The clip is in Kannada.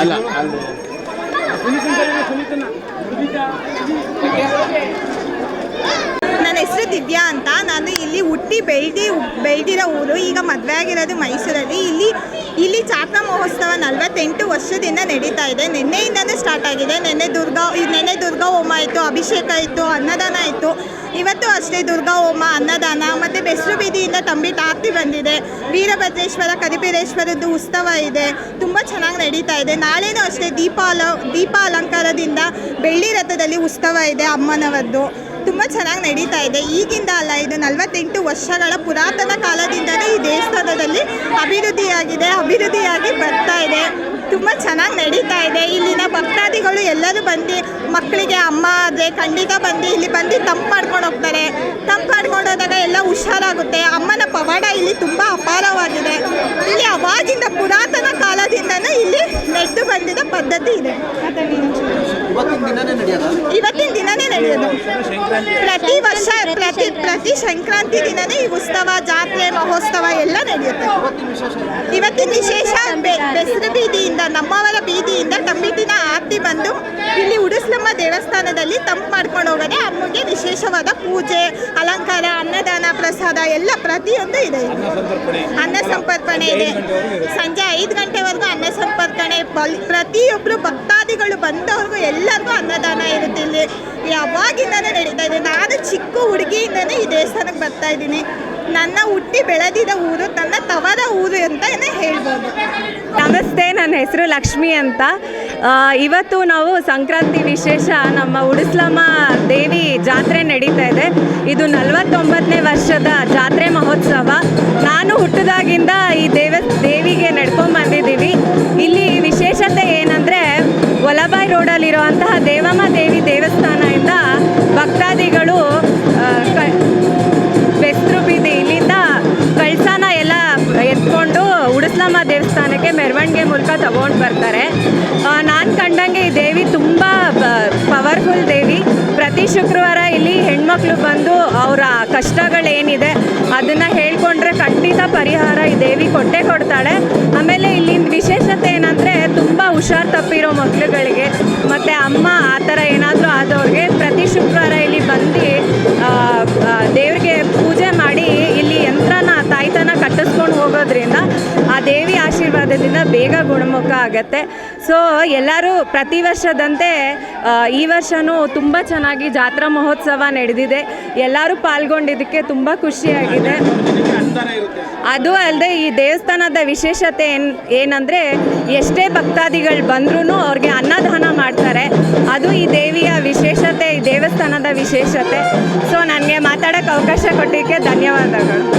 ಅಲ್ಲ ನನ್ನ ಹೆಸರು ದಿವ್ಯಾ ಅಂತ. ನಾನು ಇಲ್ಲಿ ಹುಟ್ಟಿ ಬೆಳ್ದಿ ಬೆಳೆದಿರೋ ಊರು, ಈಗ ಮದುವೆ ಆಗಿರೋದು ಮೈಸೂರಲ್ಲಿ. ಇಲ್ಲಿ ಇಲ್ಲಿ ಜಾತ್ರಾ ಮಹೋತ್ಸವ ನಲವತ್ತೆಂಟು ವರ್ಷದಿಂದ ನಡೀತಾ ಇದೆ. ನಿನ್ನೆಯಿಂದನೇ ಸ್ಟಾರ್ಟ್ ಆಗಿದೆ. ನಿನ್ನೆ ದುರ್ಗಾ, ನೆನ್ನೆ ದುರ್ಗಾ ಹೋಮ ಆಯಿತು, ಅಭಿಷೇಕ ಇತ್ತು ಅನ್ನದಾನ ಇತ್ತು ಇವತ್ತು ಅಷ್ಟೇ ದುರ್ಗಾ ಹೋಮ, ಅನ್ನದಾನ ಮತ್ತು ಬೆಸರು ಬೀದಿಯಿಂದ ತಂಬಿಟ್ಟು ಆರತಿ ಬಂದಿದೆ. ವೀರಭದ್ರೇಶ್ವರ, ಕರಿಬೀರೇಶ್ವರದ್ದು ಉತ್ಸವ ಇದೆ. ತುಂಬ ಚೆನ್ನಾಗಿ ನಡೀತಾ ಇದೆ. ನಾಳೆನೂ ಅಷ್ಟೇ ದೀಪ ಅಲ ದೀಪ ಅಲಂಕಾರದಿಂದ ಬೆಳ್ಳಿ ರಥದಲ್ಲಿ ಉತ್ಸವ ಇದೆ ಅಮ್ಮನವದ್ದು ತುಂಬ ಚೆನ್ನಾಗಿ ನಡೀತಾ ಇದೆ. ಈಗಿಂದ ಅಲ್ಲ, ಇದು ನಲವತ್ತೆಂಟು ವರ್ಷಗಳ ಪುರಾತನ ಕಾಲದಿಂದಲೇ ಈ ದೇವಸ್ಥಾನದಲ್ಲಿ ಅಭಿವೃದ್ಧಿಯಾಗಿದೆ, ಅಭಿವೃದ್ಧಿಯಾಗಿ ಬರ್ತಾ ಇದೆ. ತುಂಬ ಚೆನ್ನಾಗಿ ನಡೀತಾ ಇದೆ. ಇಲ್ಲಿನ ಭಕ್ತಾದಿಗಳು ಎಲ್ಲರೂ ಬಂದು, ಮಕ್ಕಳಿಗೆ ಅಮ್ಮ ಆದರೆ ಖಂಡಿತ ಬಂದು ಇಲ್ಲಿ ಬಂದು ತಂಪು ಮಾಡ್ಕೊಂಡು ಹೋಗ್ತಾರೆ. ತಂಪು ಮಾಡ್ಕೊಂಡು ಹೋದಾಗ ಎಲ್ಲ ಹುಷಾರಾಗುತ್ತೆ. ಅಮ್ಮನ ಪವಾಡ ಇಲ್ಲಿ ತುಂಬ ಅಪಾರವಾಗಿದೆ. ಇಲ್ಲಿ ಅವಾಗಿಂದ ಪುರಾತನ ಕಾಲದಿಂದನೂ ಇಲ್ಲಿ ನಡೆದು ಬಂದಿದ್ದ ಪದ್ಧತಿ ಇದೆ. ಇವತ್ತಿನ ದಿನನೇ ನಡೆಯೋದ? ಪ್ರತಿ ವರ್ಷ ಪ್ರತಿ ಪ್ರತಿ ಸಂಕ್ರಾಂತಿ ದಿನನೇ ಈ ಉತ್ಸವ ಜಾತ್ರೆ ಮಹೋತ್ಸವ ಎಲ್ಲ ನಡೆಯುತ್ತೆ. ಇವತ್ತಿನ ವಿಶೇಷ ಬೆಸರು ಬೀದಿಯಿಂದ ನಮ್ಮವರ ಬೀದಿಯಿಂದ ತಂಬಿಟ್ಟಿನ ಆರತಿ ಬಂದು ಇಲ್ಲಿ ಉಡುಸ್ಲಮ್ಮ ದೇವಸ್ಥಾನದಲ್ಲಿ ತಂಪು ಮಾಡ್ಕೊಂಡು ಹೋಗೋದೆ ಅಮ್ಮಗೆ ವಿಶೇಷವಾದ ಪೂಜೆ ಅಲಂಕಾರ ಅನ್ನದಾನ ಪ್ರಸಾದ ಎಲ್ಲ ಪ್ರತಿಯೊಂದು ಇದೆ. ಇಲ್ಲಿ. ಅನ್ನ ಸಂಪರ್ಪಣೆ ಇದೆ. ಸಂಜೆ ಐದು ಗಂಟೆವರೆಗೂ ಅನ್ನ ಸಂಪರ್ಪಣೆ. ಪ್ರತಿಯೊಬ್ಬರು ಭಕ್ತಾದಿಗಳು ಬಂದವ್ರಿಗೂ ಎಲ್ಲರಿಗೂ ಅನ್ನದಾನ ಇರುತ್ತೆ ಇಲ್ಲಿ. ಯಾವಾಗಿಂದನೇ ನಡೀತಾ ಇದೆ. ನಾನು ಚಿಕ್ಕ ಹುಡುಗಿಯಿಂದನೇ ಈ ದೇವಸ್ಥಾನಕ್ಕೆ ಬರ್ತಾ ಇದ್ದೀನಿ. ನನ್ನ ಹುಟ್ಟಿ ಬೆಳೆದಿದ ಊರು ನನ್ನ ತವರ ಊರು ಅಂತ ಹೇಳ್ಬೋದು. ನಮಸ್ತೆ. ನನ್ನ ಹೆಸರು ಲಕ್ಷ್ಮಿ ಅಂತ. ಇವತ್ತು ನಾವು ಸಂಕ್ರಾಂತಿ ವಿಶೇಷ ನಮ್ಮ ಉಡುಸ್ಲಮ್ಮ ದೇವಿ ಜಾತ್ರೆ ನಡೀತಾ ಇದೆ. ಇದು ನಲವತ್ತೊಂಬತ್ತನೇ ವರ್ಷದ ಜಾತ್ರೆ ಮಹೋತ್ಸವ. ಕಂಡಂಗೆ ಈ ದೇವಿ ತುಂಬ ಪವರ್ಫುಲ್ ದೇವಿ. ಪ್ರತಿ ಶುಕ್ರವಾರ ಇಲ್ಲಿ ಹೆಣ್ಮಕ್ಳು ಬಂದು ಅವರ ಕಷ್ಟಗಳೇನಿದೆ ಅದನ್ನು ಹೇಳ್ಕೊಂಡ್ರೆ ಖಂಡಿತ ಪರಿಹಾರ ಈ ದೇವಿ ಕೊಟ್ಟೆ ಕೊಡ್ತಾಳೆ. ಆಮೇಲೆ ಇಲ್ಲಿನ ವಿಶೇಷತೆ ಏನಂದರೆ ತುಂಬ ಹುಷಾರು ತಪ್ಪಿರೋ ಮಕ್ಳುಗಳಿಗೆ, ಮತ್ತು ಅಮ್ಮ ಆ ಥರ ಏನಾದರೂ ಆದವ್ರಿಗೆ ಪ್ರತಿ ಶುಕ್ರವಾರ ಇಲ್ಲಿ ಬಂದು ದೇವ್ರಿಗೆ ಪೂಜೆ ಮಾಡಿ ಇಲ್ಲಿ ಯಂತ್ರನ, ತಾಯ್ತನ ಕಟ್ಟಿಸ್ಕೊಂಡು ಹೋಗೋದ್ರಿಂದ ಆ ದೇವಿ ಆಶೀರ್ವಾದದಿಂದ ಬೇಗ ಗುಣಮುಖ ಆಗತ್ತೆ. ಸೊ ಎಲ್ಲರೂ ಪ್ರತಿ ವರ್ಷದಂತೆ ಈ ವರ್ಷವೂ ತುಂಬ ಚೆನ್ನಾಗಿ ಜಾತ್ರಾ ಮಹೋತ್ಸವ ನಡೆದಿದೆ. ಎಲ್ಲರೂ ಪಾಲ್ಗೊಂಡಿದ್ದಕ್ಕೆ ತುಂಬ ಖುಷಿಯಾಗಿದೆ. ಅದು ಅಲ್ಲದೆ ಈ ದೇವಸ್ಥಾನದ ವಿಶೇಷತೆ ಏನು, ಏನಂದರೆ, ಎಷ್ಟೇ ಭಕ್ತಾದಿಗಳು ಬಂದ್ರೂ ಅವ್ರಿಗೆ ಅನ್ನದಾನ ಮಾಡ್ತಾರೆ. ಅದು ಈ ದೇವಿಯ ವಿಶೇಷತೆ, ಈ ದೇವಸ್ಥಾನದ ವಿಶೇಷತೆ. ಸೊ ನನಗೆ ಮಾತಾಡೋಕ್ಕೆ ಅವಕಾಶ ಕೊಟ್ಟಿದ್ದಕ್ಕೆ ಧನ್ಯವಾದಗಳು.